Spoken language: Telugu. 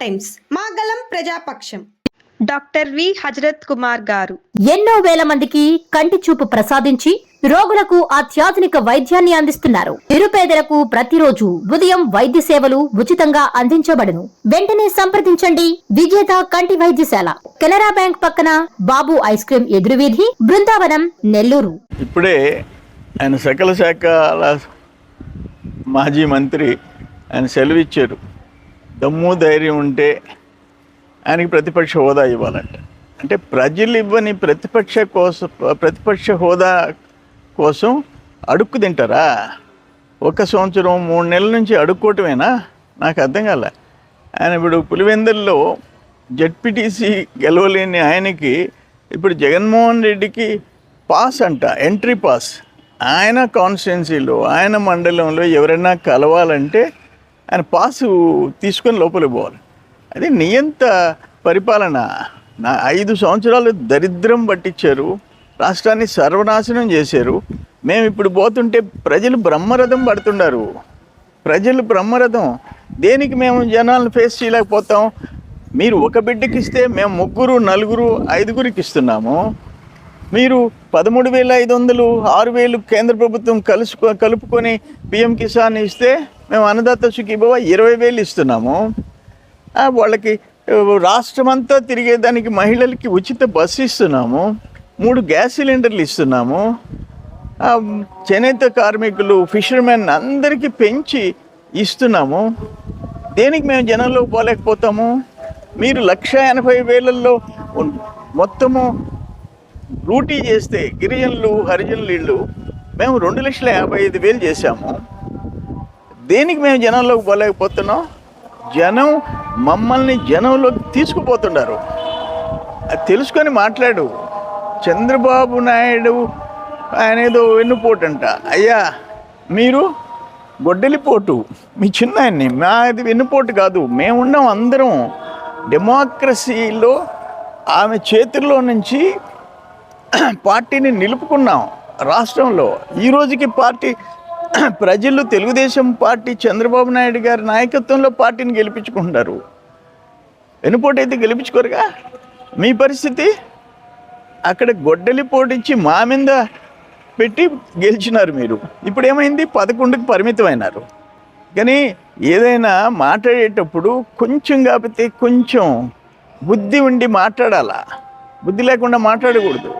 టైమ్స్. మాగలం ప్రజాపక్షం. Doctor V. హజరత్ కుమార్ గారు. ఎన్నో వేల మందికి కంటి చూపు ప్రసాదించి రోగులకు అత్యాధునిక వైద్యాన్ని అందిస్తున్నారు. నిరుపేదలకు ప్రతిరోజు ఉదయం వైద్య సేవలు ఉచితంగా అందించబడును. వెంటనే సంప్రదించండి. విజేత కంటి వైద్యశాల. కెనరా బ్యాంక్ పక్కన బాబు ఐస్ క్రీం ఎదురువీధి బృందావనం నెల్లూరు. ఇప్పుడే ఆయన సకల శాఖల మాజీ మంత్రి ఆయన సెలవిచ్చారు దమ్ము ధైర్యం ఉంటే ఆయనకి ప్రతిపక్ష హోదా ఇవ్వాలంట. అంటే ప్రజలు ఇవ్వని ప్రతిపక్ష కోసం ప్రతిపక్ష హోదా కోసం అడుక్కు తింటారా? ఒక సంవత్సరం మూడు నెలల నుంచి అడుక్కోవటమేనా? నాకు అర్థం కాల. ఆయన ఇప్పుడు పులివెందుల్లో జడ్పీటీసీ గెలవలేని ఆయనకి ఇప్పుడు జగన్మోహన్ రెడ్డికి పాస్ అంట ఎంట్రీ పాస్. ఆయన కాన్స్టిట్యున్సీలో ఆయన మండలంలో ఎవరైనా కలవాలంటే ఆయన పాసు తీసుకొని లోపలికి పోవాలి. అది నియంత పరిపాలన నా ఐదు సంవత్సరాలు దరిద్రం పట్టించారు. రాష్ట్రాన్ని సర్వనాశనం చేశారు. మేము ఇప్పుడు పోతుంటే ప్రజలు బ్రహ్మరథం పడుతున్నారు. ప్రజలు బ్రహ్మరథం. దేనికి మేము జనాలను ఫేస్ చేయలేకపోతాం? మీరు ఒక బిడ్డకి ఇస్తే మేము ముగ్గురు నలుగురు ఐదుగురికి ఇస్తున్నాము. మీరు పదమూడు వేల ఐదు వందలు ఆరు వేలు కేంద్ర ప్రభుత్వం కలుసుకో కలుపుకొని పిఎం కిసాన్ ఇస్తే మేము అన్నదాత సుఖీభవ ఇరవై వేలు ఇస్తున్నాము. వాళ్ళకి రాష్ట్రమంతా తిరిగేదానికి మహిళలకి ఉచిత బస్సు ఇస్తున్నాము. మూడు గ్యాస్ సిలిండర్లు ఇస్తున్నాము. చేనేత కార్మికులు ఫిషర్మెన్ అందరికీ పెంచి ఇస్తున్నాము. దేనికి మేము జనంలోకి పోలేకపోతాము? మీరు లక్ష ఎనభై వేలల్లో మొత్తము రూటీ చేస్తే గిరిజనులు హరిజనులు ఇళ్ళు మేము రెండు లక్షల యాభై ఐదు వేలు చేశాము. దేనికి మేము జనంలోకి పోలేకపోతున్నాం? జనం మమ్మల్ని జనంలోకి తీసుకుపోతున్నారు. అది తెలుసుకొని మాట్లాడు. చంద్రబాబు నాయుడు ఆయన ఏదో అంట. అయ్యా మీరు గొడ్డలిపోటు. మీ చిన్న ఆయన్ని మాది వెన్నుపోటు కాదు. మేమున్నాం అందరం. డెమోక్రసీలో ఆమె చేతుల్లో నుంచి పార్టీని నిలుపుకున్నాం. రాష్ట్రంలో ఈ రోజుకి పార్టీ ప్రజలు తెలుగుదేశం పార్టీ చంద్రబాబు నాయుడు గారి నాయకత్వంలో పార్టీని గెలిపించుకుంటారు వెనుపోటు అయితే గెలిపించుకోరుగా? మీ పరిస్థితి? అక్కడ గొడ్డలి పోటించి మా మీద పెట్టి గెలిచినారు మీరు. ఇప్పుడు ఏమైంది? పదకొండుకి పరిమితమైనారు. కానీ ఏదైనా మాట్లాడేటప్పుడు కొంచెం కాకపోతే కొంచెం బుద్ధి ఉండి మాట్లాడాలా? బుద్ధి లేకుండా మాట్లాడకూడదు.